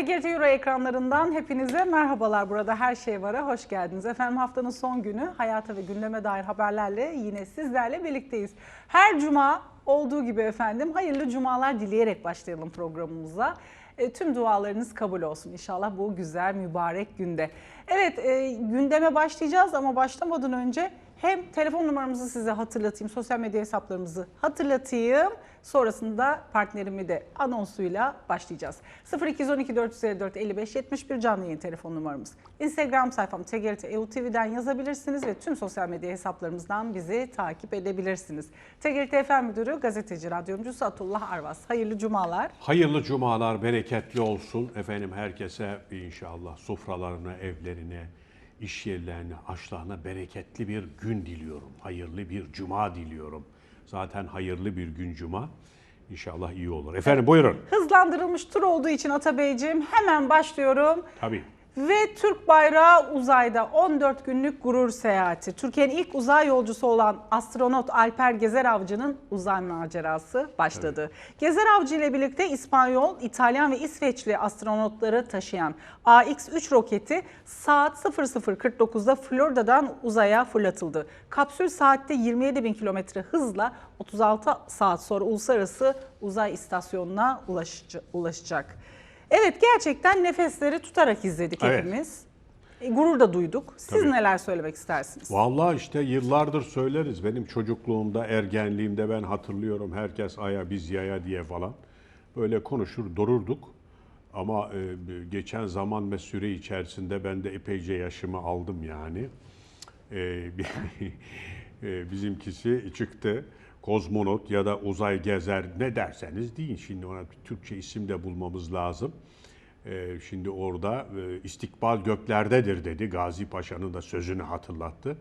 TGRT Euro ekranlarından hepinize merhabalar. Burada her şey var'a hoş geldiniz. Efendim haftanın son günü hayata ve gündeme dair haberlerle yine sizlerle birlikteyiz. Her cuma olduğu gibi efendim hayırlı cumalar dileyerek başlayalım programımıza. E, tüm dualarınız kabul olsun inşallah bu güzel mübarek günde. Evet e, gündeme başlayacağız ama başlamadan önce hem telefon numaramızı size hatırlatayım, sosyal medya hesaplarımızı hatırlatayım. Sonrasında partnerimi de anonsuyla başlayacağız. 0212 454 55 71 canlı yayın telefon numaramız. Instagram sayfam TGRT EUTV'den yazabilirsiniz ve tüm sosyal medya hesaplarımızdan bizi takip edebilirsiniz. TGRT FM Müdürü, gazeteci, radyomcusu Atullah Arvas. Hayırlı cumalar. Hayırlı cumalar, bereketli olsun. Efendim herkese inşallah sofralarına, evlerine, iş yerlerine, aşlarına bereketli bir gün diliyorum. Hayırlı bir cuma diliyorum. Zaten hayırlı bir gün cuma. İnşallah iyi olur. Efendim buyurun. Hızlandırılmış tur olduğu için Atabeyciğim hemen başlıyorum. Tabii. Ve Türk bayrağı uzayda 14 günlük gurur seyahati. Türkiye'nin ilk uzay yolcusu olan astronot Alper Gezer Avcı'nın uzay macerası başladı. Gezer Avcı ile birlikte İspanyol, İtalyan ve İsveçli astronotları taşıyan AX-3 roketi saat 00.49'da Florida'dan uzaya fırlatıldı. Kapsül saatte 27 bin kilometre hızla 36 saat sonra uluslararası uzay istasyonuna ulaşacak. Evet gerçekten nefesleri tutarak izledik Evet. hepimiz. E, gurur da duyduk. Siz Tabii. neler söylemek istersiniz? Vallahi işte yıllardır söyleriz. Benim çocukluğumda, ergenliğimde ben hatırlıyorum. Herkes aya biz yaya diye falan. Böyle konuşur dururduk. Ama e, geçen zaman ve süre içerisinde ben de epeyce yaşımı aldım yani. E, e, bizimkisi çıktı. Kozmonot ya da uzay gezer ne derseniz deyin. Şimdi ona bir Türkçe isim de bulmamız lazım. Ee, şimdi orada e, istikbal göklerdedir dedi. Gazi Paşa'nın da sözünü hatırlattı.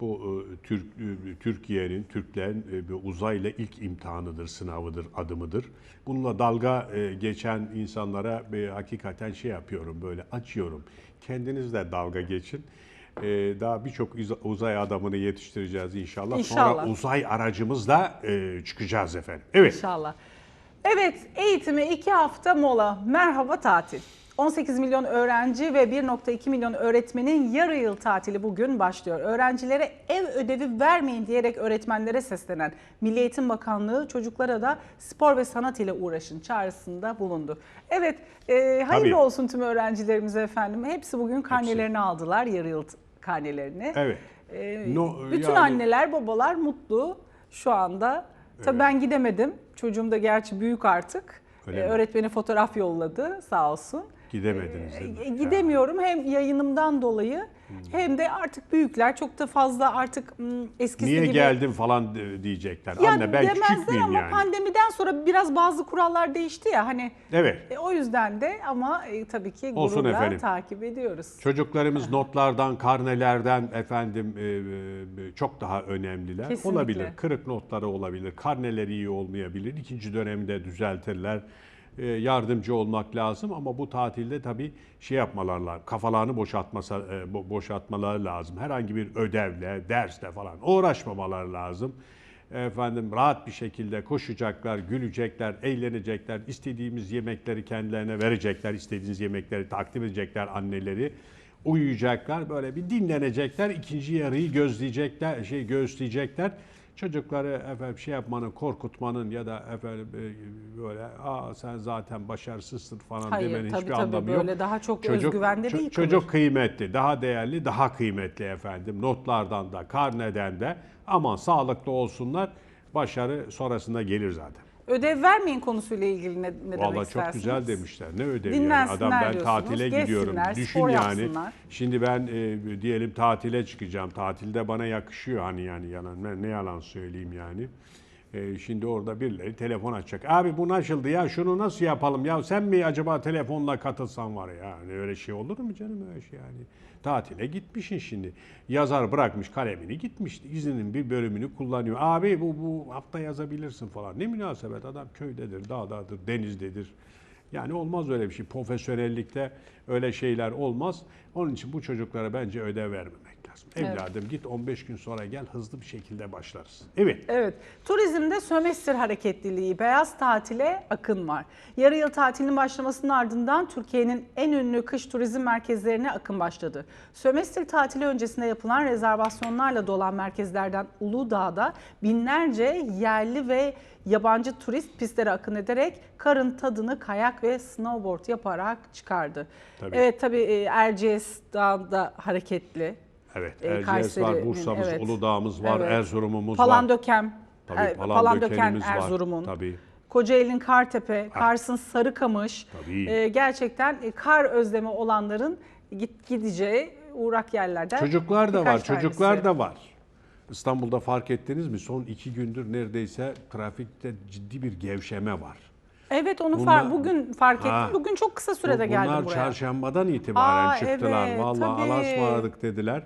Bu e, Türk e, Türkiye'nin, Türklerin e, bir uzayla ilk imtihanıdır, sınavıdır, adımıdır. Bununla dalga geçen insanlara e, hakikaten şey yapıyorum, böyle açıyorum. Kendiniz de dalga geçin. E, Daha birçok uz- uzay adamını yetiştireceğiz inşallah. İnşallah. Sonra uzay aracımızla e, çıkacağız efendim. Evet. İnşallah. Evet eğitime 2 hafta mola. Merhaba tatil. 18 milyon öğrenci ve 1.2 milyon öğretmenin yarı yıl tatili bugün başlıyor. Öğrencilere ev ödevi vermeyin diyerek öğretmenlere seslenen Milli Eğitim Bakanlığı çocuklara da spor ve sanat ile uğraşın çağrısında bulundu. Evet e, hayırlı Tabii. olsun tüm öğrencilerimize efendim. Hepsi bugün karnelerini aldılar yarı yıl karnelerini. Evet. Ee, No, bütün yani- anneler babalar mutlu şu anda. Tabii ben gidemedim. Çocuğum da gerçi büyük artık. Öyle Ee, mi? öğretmeni fotoğraf yolladı sağ olsun. Gidemediniz değil mi? Gidemiyorum hem yayınımdan dolayı Hmm. hem de artık büyükler çok da fazla artık mm, eskisi Niye gibi. geldin falan diyecekler. Ya Anne ben küçük demezler müyüm ama yani? pandemiden sonra biraz bazı kurallar değişti ya hani Evet. e, o yüzden de ama e, tabii ki Olsun gururla efendim. takip ediyoruz. Çocuklarımız notlardan, karnelerden efendim e, e, çok daha önemliler. Kesinlikle. Olabilir. Kırık notları olabilir. Karneleri iyi olmayabilir. İkinci dönemde düzeltirler. E, yardımcı olmak lazım ama bu tatilde tabii şey yapmalar lazım. Kafalarını boşaltmasa, e, bo- boşaltmaları lazım. Herhangi bir ödevle, dersle falan uğraşmamaları lazım. Efendim rahat bir şekilde koşacaklar, gülecekler, eğlenecekler. istediğimiz yemekleri kendilerine verecekler. istediğiniz yemekleri takdim edecekler anneleri. Uyuyacaklar, böyle bir dinlenecekler. ikinci yarıyı gözleyecekler, şey göğüsleyecekler. Çocukları efendim şey yapmanın, korkutmanın ya da efendim e, böyle aa sen zaten başarısızsın falan Hayır, demenin tabii, hiçbir tabii, anlamı yok. böyle daha çok özgüvende de ço- yıkılır. Çocuk kıymetli, daha değerli, daha kıymetli efendim. Notlardan da, karneden de aman sağlıklı olsunlar. Başarı sonrasında gelir zaten. Ödev vermeyin konusuyla ilgili ne, ne demek Vallahi çok istersiniz? güzel demişler. Ne ödevi yani. Adam ben tatile gidiyorum. Düşün yani. yapsınlar. Şimdi ben e, diyelim tatile çıkacağım. Tatilde bana yakışıyor hani yani yalan ne, ne yalan söyleyeyim yani. E, şimdi orada birileri telefon açacak. Abi bu nasıldı ya? Şunu nasıl yapalım? Ya sen mi acaba telefonla katılsan var ya? Hani öyle şey olur mu canım öyle şey yani? Tatile gitmişsin şimdi. Yazar bırakmış kalemini gitmiş. İzninin bir bölümünü kullanıyor. Abi bu bu hafta yazabilirsin falan. Ne münasebet adam köydedir, dağdadır, denizdedir. Yani olmaz öyle bir şey. Profesyonellikte öyle şeyler olmaz. Onun için bu çocuklara bence ödev vermemek başlayacağız. Evladım git 15 gün sonra gel hızlı bir şekilde başlarız. Evet. Evet. Turizmde sömestr hareketliliği, beyaz tatile akın var. Yarı yıl tatilinin başlamasının ardından Türkiye'nin en ünlü kış turizm merkezlerine akın başladı. Sömestr tatili öncesinde yapılan rezervasyonlarla dolan merkezlerden Uludağ'da binlerce yerli ve yabancı turist pistlere akın ederek karın tadını kayak ve snowboard yaparak çıkardı. Tabii. Evet tabii e, Erciyes Dağı'nda hareketli. Evet. E, Erciyes var, Kayseri'nin, Bursa'mız, evet. Uludağ'ımız var, Evet. Erzurum'umuz var. Palandöken, Tabii, Palandöken var. Erzurum'un. Tabii. Kocaeli'nin Kartepe, Kars'ın Sarıkamış. Tabii. e, gerçekten e, kar özlemi olanların git gideceği uğrak yerlerden. Çocuklar da var, çocuklar tanesi. da var. İstanbul'da fark ettiniz mi? Son iki gündür neredeyse trafikte ciddi bir gevşeme var. Evet onu Bunlar- far- bugün fark ettim. Ha. Bugün çok kısa sürede Bu- geldim Bunlar buraya. çarşambadan itibaren Aa, çıktılar. evet, Vallahi tabii. Allah'a ısmarladık dediler.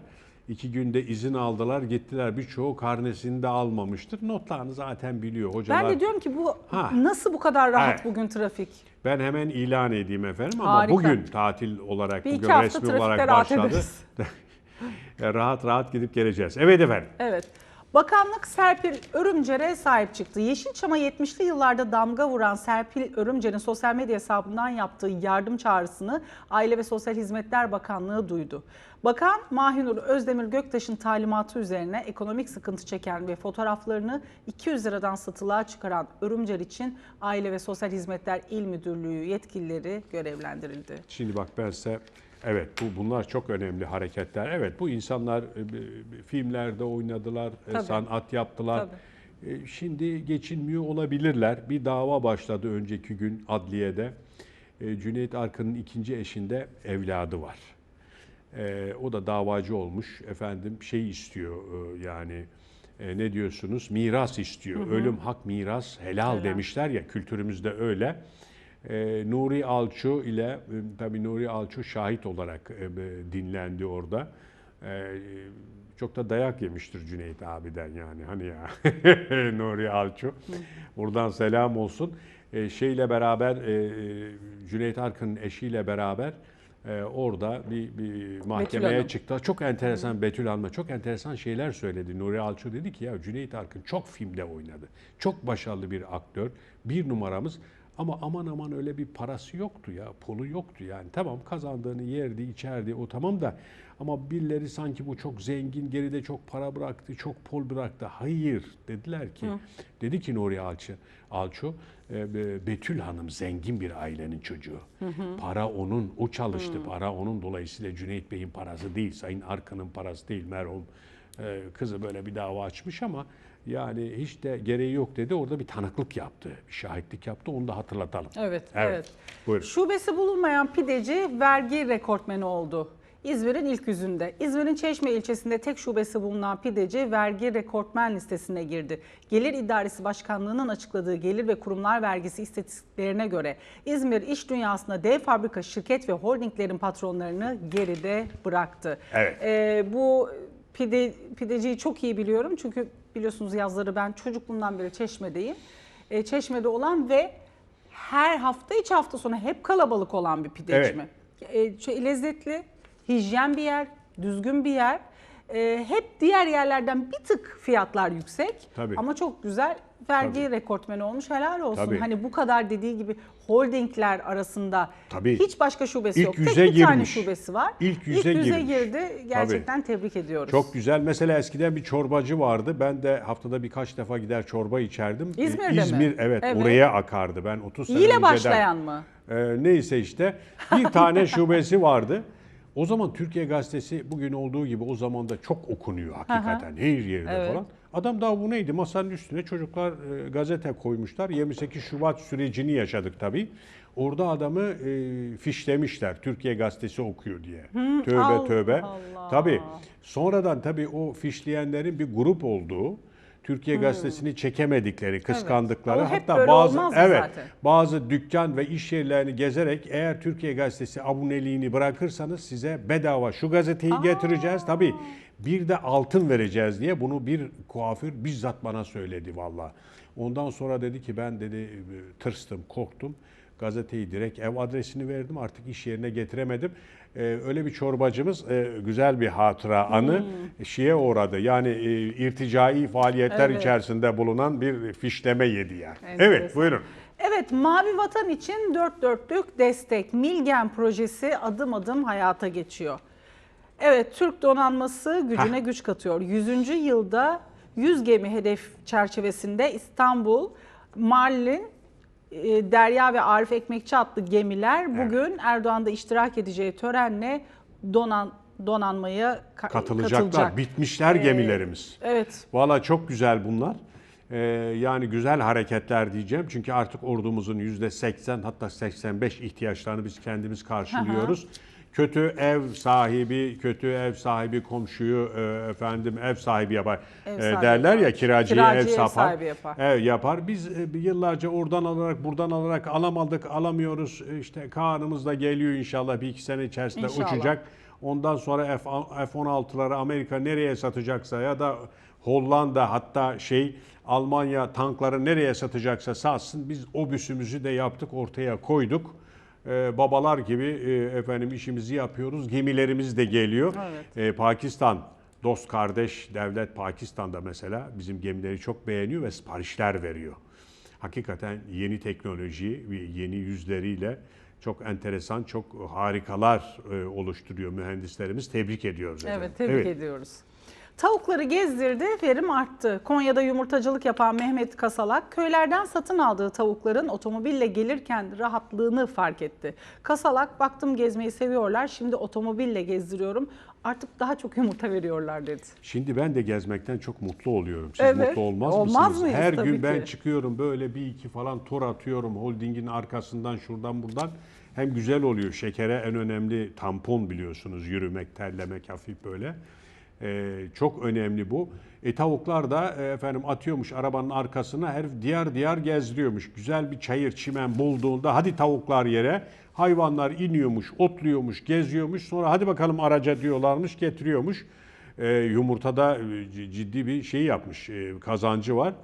İki günde izin aldılar, gittiler. Birçoğu karnesini de almamıştır. Notlarını zaten biliyor hocalar. Ben de diyorum ki bu Ha. nasıl bu kadar rahat Evet. bugün trafik? Ben hemen ilan edeyim efendim ama Harika. bugün tatil olarak, Bir bugün resmi olarak başladı. rahat rahat gidip geleceğiz. Evet efendim. Evet. Bakanlık Serpil Örümcer'e sahip çıktı. Yeşilçam'a 70'li yıllarda damga vuran Serpil Örümcer'in sosyal medya hesabından yaptığı yardım çağrısını Aile ve Sosyal Hizmetler Bakanlığı duydu. Bakan Mahinur Özdemir Göktaş'ın talimatı üzerine ekonomik sıkıntı çeken ve fotoğraflarını 200 liradan satılığa çıkaran Örümcer için Aile ve Sosyal Hizmetler İl Müdürlüğü yetkilileri görevlendirildi. Şimdi bak ben size evet bu bunlar çok önemli hareketler. Evet bu insanlar e, filmlerde oynadılar, e, Tabii. sanat yaptılar. E, Şimdi geçinmiyor olabilirler. Bir dava başladı önceki gün adliyede. Cüneyt Arkın'ın ikinci eşinde evladı var. O da davacı olmuş. Efendim şey istiyor yani ne diyorsunuz? Miras istiyor. Ölüm hak miras helal Helal. demişler ya kültürümüzde öyle. E, Nuri Alço ile e, tabii Nuri Alço şahit olarak e, dinlendi orada. E, çok da dayak yemiştir Cüneyt abiden yani hani ya Nuri Alço. Buradan selam olsun. E, şeyle beraber e, e, Cüneyt Arkın'ın eşiyle beraber e, orada bir, bir mahkemeye çıktı. Çok enteresan Betül Hanım'a çok enteresan şeyler söyledi. Nuri Alço dedi ki ya Cüneyt Arkın çok filmde oynadı. Çok başarılı bir aktör. Bir numaramız ama aman aman öyle bir parası yoktu ya. Pulu yoktu yani. Tamam kazandığını yerdi, içerdi o tamam da ama birileri sanki bu çok zengin, geride çok para bıraktı, çok pol bıraktı. Hayır dediler ki. Dedi ki Nuri Alço, Alço e, Be- Betül Hanım zengin bir ailenin çocuğu. Para onun, o çalıştı. Para onun dolayısıyla Cüneyt Bey'in parası değil, Sayın Arkın'ın parası değil merhum. e, Kızı böyle bir dava açmış ama yani hiç de gereği yok dedi. Orada bir tanıklık yaptı, bir şahitlik yaptı. Onu da hatırlatalım. Evet, Evet. evet. Buyurun. Şubesi bulunmayan pideci vergi rekortmeni oldu. İzmir'in ilk yüzünde. İzmir'in Çeşme ilçesinde tek şubesi bulunan pideci vergi rekortmen listesine girdi. Gelir İdaresi Başkanlığı'nın açıkladığı gelir ve kurumlar vergisi istatistiklerine göre İzmir iş dünyasında dev fabrika, şirket ve holdinglerin patronlarını geride bıraktı. Evet. Ee, bu pide, pideciyi çok iyi biliyorum çünkü biliyorsunuz yazları ben çocukluğumdan beri Çeşme'deyim. Ee, Çeşme'de olan ve her hafta içi hafta sonu hep kalabalık olan bir pideci mi? Ee, şey, lezzetli, hijyen bir yer, düzgün bir yer. Ee, hep diğer yerlerden bir tık fiyatlar yüksek Tabii. ama çok güzel vergi rekortmeni olmuş helal olsun. Tabii. Hani bu kadar dediği gibi holdingler arasında Tabii. hiç başka şubesi İlk yok. yüze Tek bir tane şubesi var. İlk yüze girmiş. girdi. Gerçekten tebrik ediyoruz. Çok güzel. Mesela eskiden bir çorbacı vardı. Ben de haftada birkaç defa gider çorba içerdim. Ee, İzmir'de mi? İzmir evet, Evet. oraya akardı. Ben 30 sene önceden- başlayan mı? Ee, neyse işte bir tane şubesi vardı. O zaman Türkiye Gazetesi bugün olduğu gibi o zaman da çok okunuyor hakikaten her yerde Evet. falan. Adam daha bu neydi? Masanın üstüne çocuklar e, gazete koymuşlar. 28 Şubat sürecini yaşadık tabii. Orada adamı e, fişlemişler. Türkiye Gazetesi okuyor diye. tövbe Allah tövbe. Allah. Tabii. Sonradan tabii o fişleyenlerin bir grup olduğu Türkiye Gazetesi'ni çekemedikleri, kıskandıkları hep hatta bazı evet zaten. bazı dükkan ve iş yerlerini gezerek eğer Türkiye Gazetesi aboneliğini bırakırsanız size bedava şu gazeteyi getireceğiz. Tabii bir de altın vereceğiz diye bunu bir kuaför bizzat bana söyledi valla. Ondan sonra dedi ki ben dedi tırstım, korktum. Gazeteyi direkt ev adresini verdim artık iş yerine getiremedim. E, öyle bir çorbacımız e, güzel bir hatıra anı şeye uğradı. Yani e, irticai faaliyetler Evet. içerisinde bulunan bir fişleme yedi yani. Enteresan. Evet buyurun. Evet, Mavi Vatan için dört dörtlük destek. Milgen projesi adım adım hayata geçiyor. Evet, Türk donanması gücüne güç katıyor. 100. yılda 100 gemi hedef çerçevesinde İstanbul, Marlin, e, Derya ve Arif Ekmekçi adlı gemiler bugün Erdoğan'da iştirak edeceği törenle donan donanmaya ka- Katılacaklar. katılacak. Bitmişler Ee, gemilerimiz. Evet, Valla çok güzel bunlar. Ee, yani güzel hareketler diyeceğim. Çünkü artık ordumuzun %80 hatta 85 ihtiyaçlarını biz kendimiz karşılıyoruz. Kötü ev sahibi, kötü ev sahibi komşuyu e, efendim ev sahibi yapar. Ev E, sahibi derler yapar. ya kiracıya Kiracıya ev ev sahibi yapar. Evet yapar. Biz e, yıllarca oradan alarak buradan alarak alamadık, alamıyoruz. E, İşte Kaan'ımız da geliyor inşallah bir iki sene içerisinde İnşallah. uçacak. Ondan sonra F- F-16'ları Amerika nereye satacaksa ya da Hollanda hatta şey Almanya tankları nereye satacaksa satsın. Biz obüsümüzü de yaptık ortaya koyduk. Ee, babalar gibi e, efendim işimizi yapıyoruz. Gemilerimiz de geliyor. Evet. Ee, Pakistan dost kardeş devlet Pakistan'da mesela bizim gemileri çok beğeniyor ve siparişler veriyor. Hakikaten yeni teknoloji ve yeni yüzleriyle çok enteresan, çok harikalar e, oluşturuyor mühendislerimiz. Tebrik ediyoruz. efendim. Evet, tebrik ediyoruz. Tavukları gezdirdi, verim arttı. Konya'da yumurtacılık yapan Mehmet Kasalak, köylerden satın aldığı tavukların otomobille gelirken rahatlığını fark etti. Kasalak, baktım gezmeyi seviyorlar, şimdi otomobille gezdiriyorum, artık daha çok yumurta veriyorlar dedi. Şimdi ben de gezmekten çok mutlu oluyorum. Siz Evet. mutlu olmaz, Olmaz mısınız? mıyız? Her gün ben ki. çıkıyorum böyle bir iki falan tur atıyorum holdingin arkasından şuradan buradan. Hem güzel oluyor. Şekere en önemli tampon biliyorsunuz. Yürümek, terlemek hafif böyle. Ee, çok önemli bu. E tavuklar da e, efendim atıyormuş arabanın arkasına her diyar diyar gezdiriyormuş. Güzel bir çayır çimen bulduğunda hadi tavuklar yere hayvanlar iniyormuş, otluyormuş, geziyormuş. Sonra hadi bakalım araca diyorlarmış, getiriyormuş. E, yumurtada e, c- ciddi bir şey yapmış, e, kazancı var.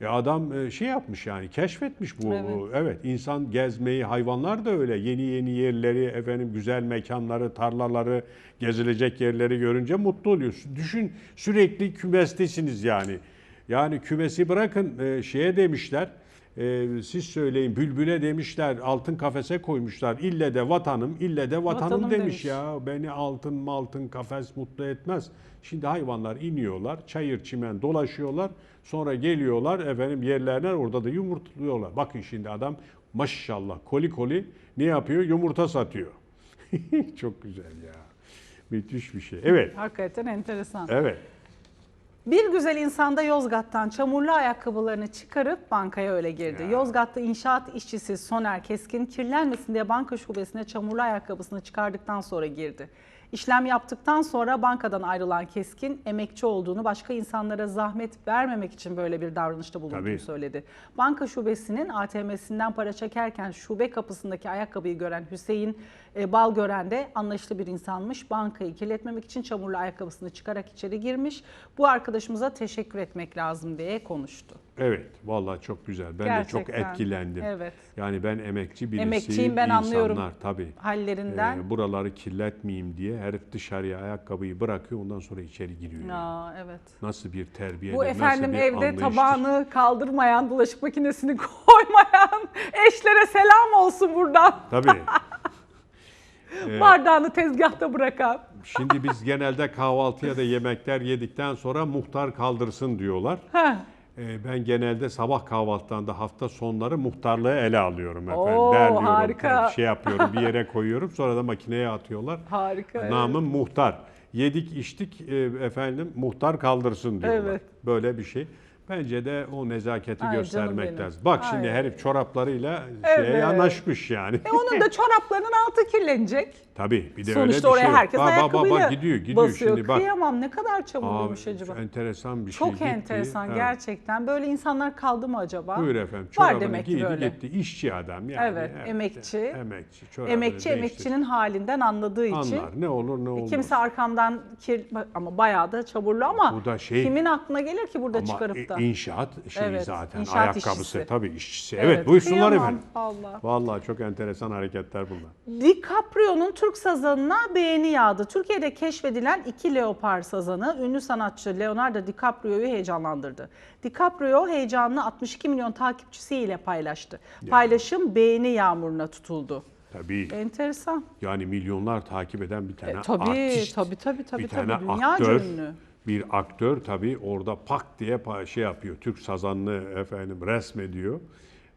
E, adam e, şey yapmış yani keşfetmiş bu. Evet. Evet. insan gezmeyi, hayvanlar da öyle. Yeni yeni yerleri, efendim güzel mekanları, tarlaları, gezilecek yerleri görünce mutlu oluyorsun. Düşün sürekli kümestesiniz yani. Yani kümesi bırakın e, şeye demişler. E, siz söyleyin bülbüle demişler altın kafese koymuşlar. İlle de vatanım, ille de vatanım, Vatanım demiş, demiş. ya. Beni altın maltın kafes mutlu etmez. Şimdi hayvanlar iniyorlar, çayır çimen dolaşıyorlar. Sonra geliyorlar efendim yerlerine orada da yumurtluyorlar. Bakın şimdi adam maşallah koli koli ne yapıyor? Yumurta satıyor. Çok güzel ya. Müthiş bir şey. Evet. Hakikaten enteresan. Evet. Bir güzel insanda Yozgat'tan çamurlu ayakkabılarını çıkarıp bankaya öyle girdi. Ya. Yozgat'ta inşaat işçisi Soner Keskin kirlenmesin diye banka şubesine çamurlu ayakkabısını çıkardıktan sonra girdi. İşlem yaptıktan sonra bankadan ayrılan Keskin emekçi olduğunu, başka insanlara zahmet vermemek için böyle bir davranışta bulunduğunu Tabii. söyledi. Banka şubesinin ATM'sinden para çekerken şube kapısındaki ayakkabıyı gören Hüseyin e, Balgören de anlayışlı bir insanmış. Bankayı kirletmemek için çamurlu ayakkabısını çıkarak içeri girmiş. Bu arkadaşımıza teşekkür etmek lazım diye konuştu. Evet. Vallahi çok güzel. Ben de çok Gerçekten. etkilendim. Evet. Yani ben emekçi birisiyim. Emekçiyim, ben İnsanlar, anlıyorum. tabii. Hallerinden. Ee, buraları kirletmeyeyim diye herif dışarıya ayakkabıyı bırakıyor ondan sonra içeri giriyor. yani. Aa, evet. Nasıl bir terbiye, Bu efendim nasıl bir evde anlayıştır. tabağını kaldırmayan, bulaşık makinesini koymayan eşlere selam olsun buradan. Tabii. Ee, Bardağını tezgahta bırakan. Şimdi biz genelde kahvaltıya da yemekler yedikten sonra muhtar kaldırsın diyorlar. Heh. Ee, Ben genelde sabah kahvaltıdan da hafta sonları muhtarlığı ele alıyorum efendim. Oo, Derliyorum, harika. şey yapıyorum, bir yere koyuyorum. Sonra da makineye atıyorlar. Harika. evet. Namım muhtar. Yedik içtik e, efendim muhtar kaldırsın diyorlar. Evet. Böyle bir şey. Bence de o nezaketi Ay göstermek lazım. Bak şimdi Ay. herif çoraplarıyla şeye Evet. yanaşmış yani. E onun da çoraplarının altı kirlenecek. Tabii bir de Sonuçta öyle bir oraya şey. herkes bak, bak, bak, ayakkabıyla bak, gidiyor gidiyor basıyor. şimdi bak. Kıyamam ne kadar çamurluymuş acaba. enteresan bir şey. Çok gitti. enteresan Evet. gerçekten. Böyle insanlar kaldı mı acaba? Buyur efendim. Var Çorabını demek ki giydi böyle. gitti. İşçi adam yani. Evet, emekçi. Emekçi. Emekçi değiştirdi. emekçinin halinden anladığı için. Anlar. Ne olur ne olmaz. E, Kimse arkamdan kir ama bayağı da çamurlu ama Bu da şey- kimin aklına gelir ki burada Ama çıkarıp e- da? inşaat şeyi Evet, zaten inşaat ayakkabısı işçisi. tabii işçisi. Evet, buyursunlar kıyamam efendim. Allah. Vallahi çok enteresan hareketler bunlar. DiCaprio'nun Türk sazanına beğeni yağdı. Türkiye'de keşfedilen iki leopar sazanı ünlü sanatçı Leonardo DiCaprio'yu heyecanlandırdı. DiCaprio heyecanını 62 milyon takipçisiyle paylaştı. Paylaşım beğeni yağmuruna tutuldu. Tabii. Enteresan. Yani milyonlar takip eden bir tane E, tabii, artist. tabii, tabii, tabii, bir tabii. tane Dünyaca aktör, ünlü. Bir aktör tabii orada pak diye şey yapıyor. Türk sazanını efendim resmediyor.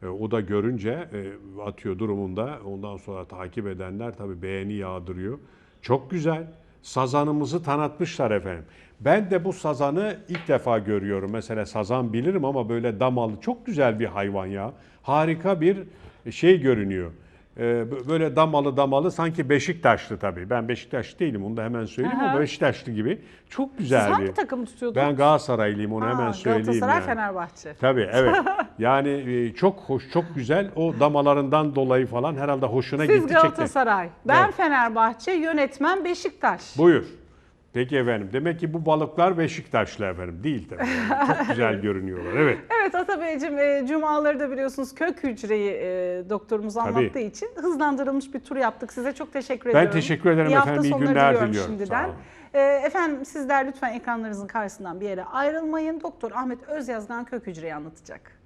E, o da görünce e, atıyor durumunda. Ondan sonra takip edenler tabii beğeni yağdırıyor. Çok güzel. Sazanımızı tanıtmışlar efendim. Ben de bu sazanı ilk defa görüyorum. Mesela sazan bilirim ama böyle damalı çok güzel bir hayvan ya. Harika bir şey görünüyor. Ee, böyle damalı damalı sanki Beşiktaşlı tabii. Ben Beşiktaşlı değilim onu da hemen söyleyeyim ama Aha. Beşiktaşlı gibi. Çok Siz güzel hangi bir. takımı tutuyordunuz? Ben Galatasaraylıyım onu Aa, hemen söyleyeyim Galatasaray, yani. Fenerbahçe. Tabii evet. Yani e, çok hoş, çok güzel. O damalarından dolayı falan herhalde hoşuna Siz gitti çekti. Galatasaray, ben Evet. Fenerbahçe, yönetmen Beşiktaş. Buyur. Peki efendim. Demek ki bu balıklar Beşiktaşlı efendim. Değil tabii. yani. Çok güzel görünüyorlar. Evet. Evet Atabeyciğim, e, cumaları da biliyorsunuz kök hücreyi e, doktorumuz anlattığı için hızlandırılmış bir tur yaptık. Size çok teşekkür ediyorum. teşekkür ederim İyi efendim, iyi günler diliyorum diliyorum. Şimdiden. Sağ olun. E, efendim sizler lütfen ekranlarınızın karşısından bir yere ayrılmayın. Doktor Ahmet Özyazgan kök hücreyi anlatacak.